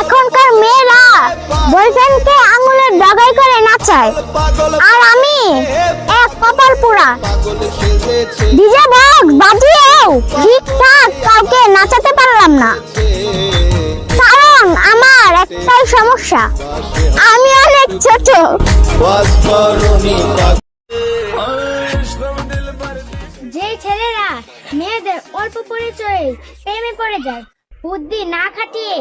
এখনকার মেয়েরা বয়ফ্রেন্ডকে আঙুলের ডগাই করে নাচায়। আর আমি এক কপাল পোড়া। ডিজে বক্স বাজিয়েও ঠিকঠাক কাউকে নাচাতে পারলাম না। কারণ আমার একটাই সমস্যা, আমি অনেক ছোট। যে ছেলেরা মেয়েদের অল্প পরিচয়ে প্রেমে পড়ে যায়, বুদ্ধি না খাটিয়ে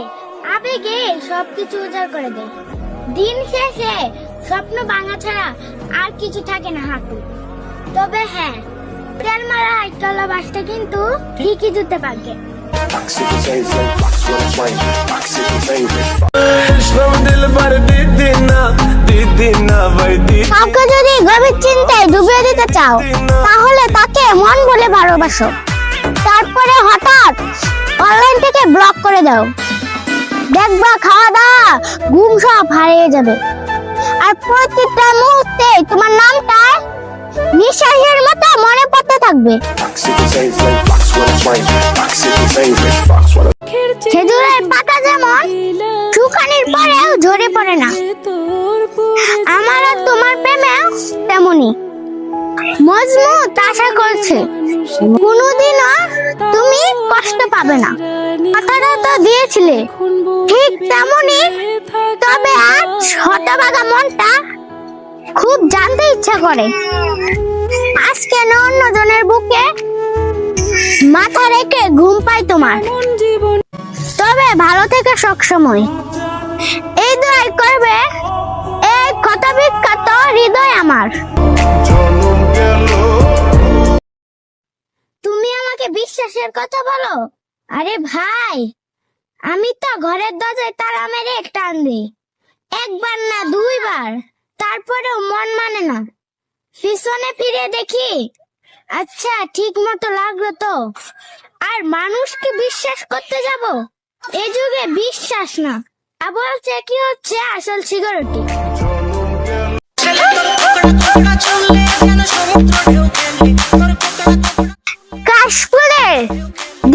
আবেগে সবকিছু উজাড় করে দেয়। দিন শেষে স্বপ্ন ভাঙা ছাড়া আর কিছু থাকে না হাঁটু তবে হ্যাঁ তেল মারা আইকালা বাসটা কিন্তু ঠিকই জুতে পারবে। কাউকে যদি গভীর চিন্তায় ডুবিয়ে দিতে চাও, তাহলে তাকে মন বলে ভালোবাসো। তারপরে হঠাৎ অনলাইন থেকে ব্লক করে দাও। দেখবা খাওয়া দাওয়া ঘুম সব হারিয়ে যাবে। আর প্রতিটা মুহূর্তে তোমার নামটা নিঃশ্বাসের মতো মনে পড়তে থাকবে। খেজুরের পাতা যেমন শুকানির পরেও ঝরে পড়ে না, আমার আর তোমার প্রেমে তেমনি মজমুত আশা করছে। কোনোদিনও তুমি কষ্ট পাবে না। কথাটা তো দিয়েছিলে। ঠিক তেমনি তবে আজ হতবাগা মনটা খুব জানতে ইচ্ছা করে। আজ কেন অন্যজনের বুকে মাথা রেখে ঘুম পায় তোমার? তবে ভালো থেকে সবসময়। এই দোয়াই করবে। এই ক্ষত বিখ্যাত হৃদয় আমার। আমাকে বিশ্বাসের কথা বলো আরে ভাই আমি তো ঘরের দরজায় তালা মেরে টান দিই একবার না দুইবার তারপরেও মন মানে না পিছনে ফিরে দেখি আচ্ছা ঠিক মতো লাগল তো আর মানুষকে বিশ্বাস করতে যাব এ যুগে বিশ্বাস না আবার কি হচ্ছে আসল সিগারেটি কাশফুলের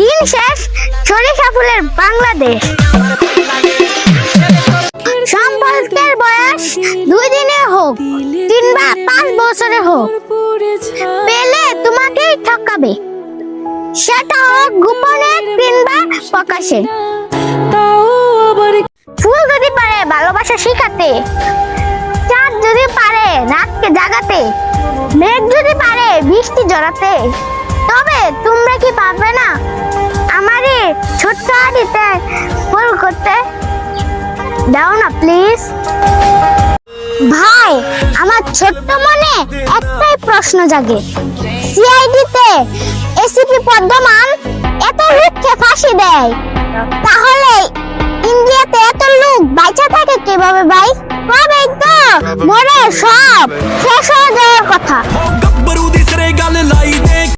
দিন শেষ, সরিষা ফুলের বাংলাদেশ। সম্পর্কের বয়স দুই দিনে হোক, কিংবা পাঁচ বছরে হোক, পেলে তোমাকেই ঠকাবে। সেটা হোক গোপনে কিংবা প্রকাশে। ফুল যদি পারে ভালোবাসা শিখাতে, চাঁদ যদি পারে রাতকে জাগাতে, মেঘ যদি পারে বৃষ্টি জড়াতে, তবে তোমরা কি পারবে না? আমারই ছোট্ট হাড়িতে ফুল করতে দাও না প্লিজ ভাই, আমার ছোট্ট মনে একটাই প্রশ্ন জাগে। সিআইডিতে এসিপি পদ্মমান এত লোককে ফাঁসি দেয়। তাহলে ইন্ডিয়াতে এত লোক বাইচা থাকে কীভাবে, ভাই? তবেই তো, মরে সব শেষ হয়ে যাওয়ার কথা।